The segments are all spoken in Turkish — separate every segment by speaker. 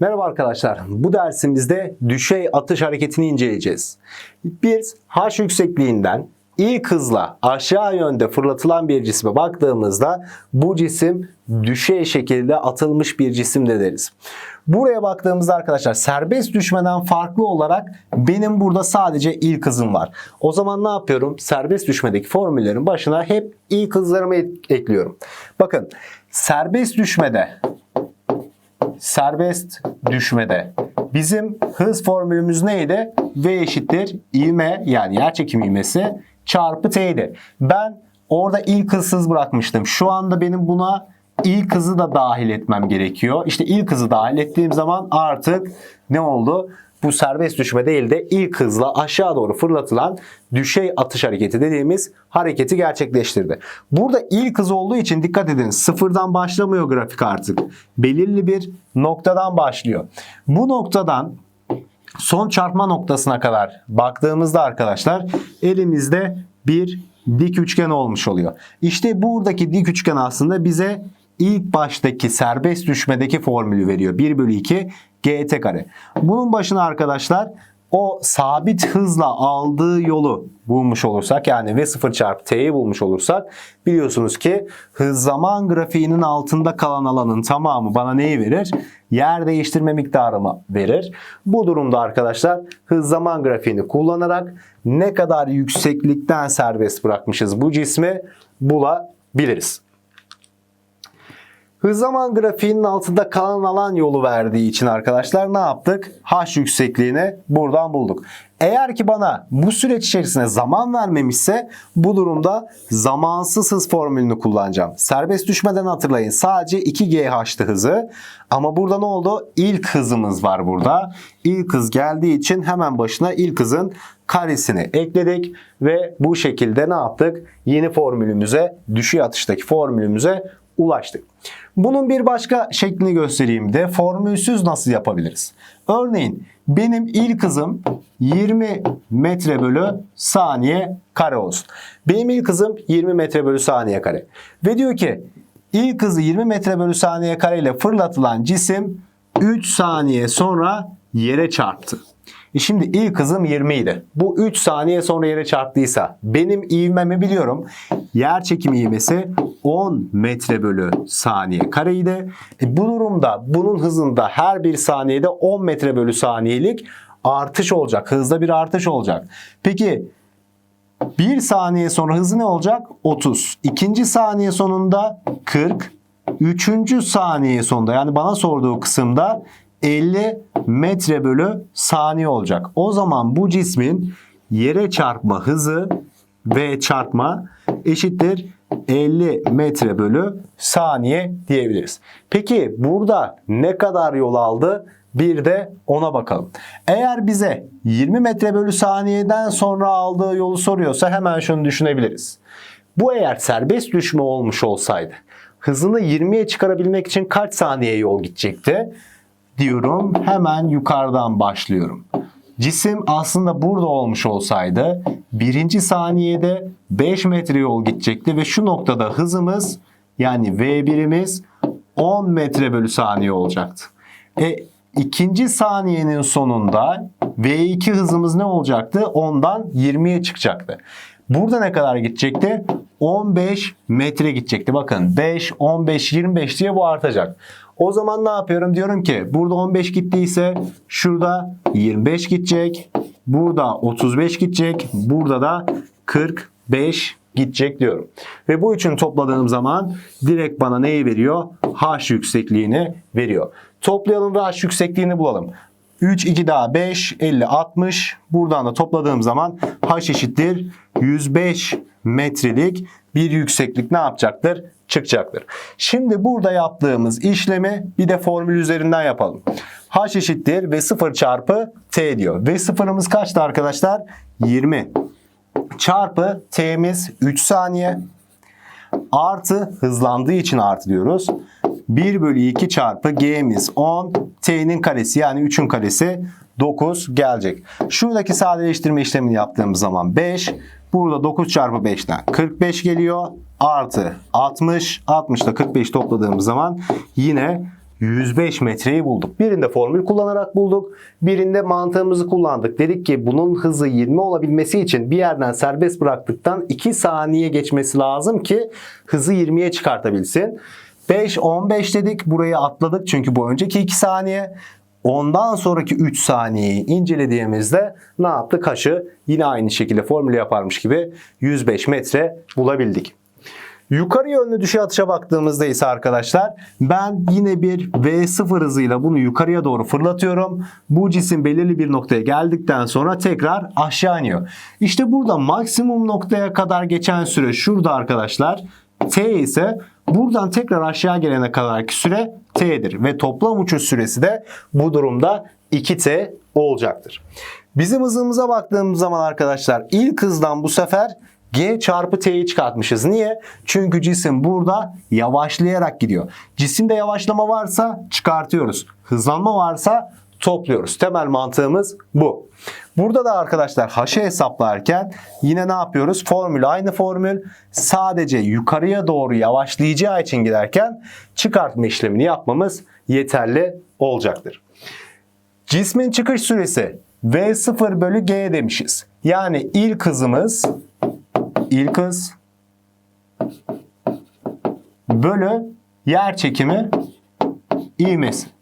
Speaker 1: Merhaba arkadaşlar. Bu dersimizde düşey atış hareketini inceleyeceğiz. Biz h yüksekliğinden ilk hızla aşağı yönde fırlatılan bir cisme baktığımızda bu cisim düşey şekilde atılmış bir cisimdir deriz. Buraya baktığımızda arkadaşlar serbest düşmeden farklı olarak benim burada sadece ilk hızım var. O zaman ne yapıyorum? Serbest düşmedeki formüllerin başına hep ilk hızlarımı ekliyorum. Bakın serbest düşmede serbest düşmede bizim hız formülümüz neydi? V eşittir ivme yani yerçekim ivmesi çarpı T'ydi. Ben orada ilk hızsız bırakmıştım. Şu anda benim buna ilk hızı da dahil etmem gerekiyor. İşte ilk hızı dahil ettiğim zaman artık ne oldu? Bu serbest düşme değil de ilk hızla aşağı doğru fırlatılan düşey atış hareketi dediğimiz hareketi gerçekleştirdi. Burada ilk hız olduğu için dikkat edin sıfırdan başlamıyor grafik artık. Belirli bir noktadan başlıyor. Bu noktadan son çarpma noktasına kadar baktığımızda arkadaşlar elimizde bir dik üçgen olmuş oluyor. İşte buradaki dik üçgen aslında bize ilk baştaki serbest düşmedeki formülü veriyor. 1 bölü 2 gt kare. Bunun başına arkadaşlar o sabit hızla aldığı yolu bulmuş olursak yani v0 çarpı t'yi bulmuş olursak biliyorsunuz ki hız zaman grafiğinin altında kalan alanın tamamı bana neyi verir? Yer değiştirme miktarımı verir. Bu durumda arkadaşlar hız zaman grafiğini kullanarak ne kadar yükseklikten serbest bırakmışız bu cismi bulabiliriz. Hız zaman grafiğinin altında kalan alan yolu verdiği için arkadaşlar ne yaptık? H yüksekliğini buradan bulduk. Eğer ki bana bu süreç içerisinde zaman vermemişse bu durumda zamansız hız formülünü kullanacağım. Serbest düşmeden hatırlayın sadece 2GH'tı hızı ama burada ne oldu? İlk hızımız var burada. İlk hız geldiği için hemen başına ilk hızın karesini ekledik ve bu şekilde ne yaptık? Yeni formülümüze, düşey atıştaki formülümüze ulaştık. Bunun bir başka şeklini göstereyim de formülsüz nasıl yapabiliriz? Örneğin benim ilk hızım 20 metre bölü saniye kare olsun. Benim ilk hızım 20 metre bölü saniye kare. Ve diyor ki ilk hızı 20 metre bölü saniye kare ile fırlatılan cisim 3 saniye sonra yere çarptı. E şimdi ilk hızım 20 idi. Bu 3 saniye sonra yere çarptıysa benim ivmemi biliyorum. Yer çekimi ivmesi 10 metre bölü saniye kareydi. E bu durumda bunun hızında her bir saniyede 10 metre bölü saniyelik artış olacak. Hızda bir artış olacak. Peki bir saniye sonra hızı ne olacak? 30. İkinci saniye sonunda 40. Üçüncü saniye sonunda yani bana sorduğu kısımda 50 metre bölü saniye olacak. O zaman bu cismin yere çarpma hızı v çarpma eşittir 50 metre bölü saniye diyebiliriz. Peki burada ne kadar yol aldı? Bir de ona bakalım. Eğer bize 20 metre bölü saniyeden sonra aldığı yolu soruyorsa hemen şunu düşünebiliriz. Bu eğer serbest düşme olmuş olsaydı hızını 20'ye çıkarabilmek için kaç saniye yol gidecekti? diyorum. Hemen yukarıdan başlıyorum. Cisim aslında burada olmuş olsaydı birinci saniyede 5 metre yol gidecekti ve şu noktada hızımız yani V1'imiz 10 metre bölü saniye olacaktı. E ikinci saniyenin sonunda V2 hızımız ne olacaktı? 10'dan 20'ye çıkacaktı. Burada ne kadar gidecekti? 15 metre gidecekti. Bakın 5, 15, 25 diye bu artacak. O zaman ne yapıyorum? Diyorum ki burada 15 gittiyse şurada 25 gidecek. Burada 35 gidecek. Burada da 45 gidecek diyorum. Ve bu üçün topladığım zaman direkt bana neyi veriyor? H yüksekliğini veriyor. Toplayalım ve H yüksekliğini bulalım. 3, 2 daha 5, 50, 60. Buradan da topladığım zaman H eşittir 105 metrelik bir yükseklik ne yapacaktır? Çıkacaktır. Şimdi burada yaptığımız işlemi bir de formül üzerinden yapalım. H eşittir ve 0 çarpı T diyor. Ve sıfırımız kaçtı arkadaşlar? 20. Çarpı T'miz 3 saniye. Artı hızlandığı için artı diyoruz. 1 bölü 2 çarpı G'miz 10. T'nin karesi yani 3'ün karesi 9 gelecek. Şuradaki sadeleştirme işlemini yaptığımız zaman 5. Burada 9 çarpı 5'ten 45 geliyor. artı 60. 60 ile 45 topladığımız zaman yine 105 metreyi bulduk. Birinde formül kullanarak bulduk. Birinde mantığımızı kullandık. Dedik ki bunun hızı 20 olabilmesi için bir yerden serbest bıraktıktan 2 saniye geçmesi lazım ki hızı 20'ye çıkartabilsin. 5 15 dedik. Burayı atladık çünkü bu önceki 2 saniye. Ondan sonraki 3 saniyeyi incelediğimizde ne yaptık? Haşı yine aynı şekilde formülü yaparmış gibi 105 metre bulabildik. Yukarı yönlü düşey atışa baktığımızda ise arkadaşlar ben yine bir V0 hızıyla bunu yukarıya doğru fırlatıyorum. Bu cisim belirli bir noktaya geldikten sonra tekrar aşağı iniyor. İşte burada maksimum noktaya kadar geçen süre şurada arkadaşlar. T ise buradan tekrar aşağı gelene kadarki süre T'dir. Ve toplam uçuş süresi de bu durumda 2T olacaktır. Bizim hızımıza baktığımız zaman arkadaşlar ilk hızdan bu sefer G çarpı T'yi çıkartmışız. Niye? Çünkü cisim burada yavaşlayarak gidiyor. Cisimde yavaşlama varsa çıkartıyoruz. Hızlanma varsa topluyoruz. Temel mantığımız bu. Burada da arkadaşlar H'ı hesaplarken yine ne yapıyoruz? Formül aynı formül. Sadece yukarıya doğru yavaşlayacağı için giderken çıkartma işlemini yapmamız yeterli olacaktır. Cismin çıkış süresi V0 bölü G demişiz. Yani ilk hızımız ilk hız bölü yer çekimi ivmesi.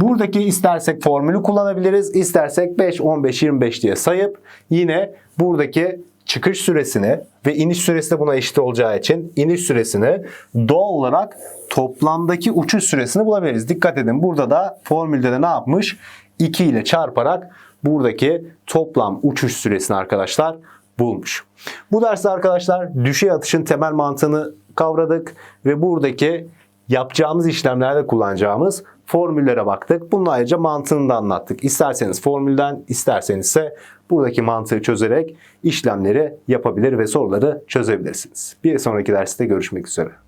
Speaker 1: Buradaki istersek formülü kullanabiliriz. İstersek 5, 15, 25 diye sayıp yine buradaki çıkış süresini ve iniş süresi de buna eşit olacağı için iniş süresini doğal olarak toplamdaki uçuş süresini bulabiliriz. Dikkat edin burada da formülde de ne yapmış? 2 ile çarparak buradaki toplam uçuş süresini arkadaşlar bulmuş. Bu derste arkadaşlar düşey atışın temel mantığını kavradık ve buradaki yapacağımız işlemlerde kullanacağımız formüllere baktık. Bunun ayrıca mantığını da anlattık. İsterseniz formülden, isterseniz ise buradaki mantığı çözerek işlemleri yapabilir ve soruları çözebilirsiniz. Bir sonraki derste görüşmek üzere.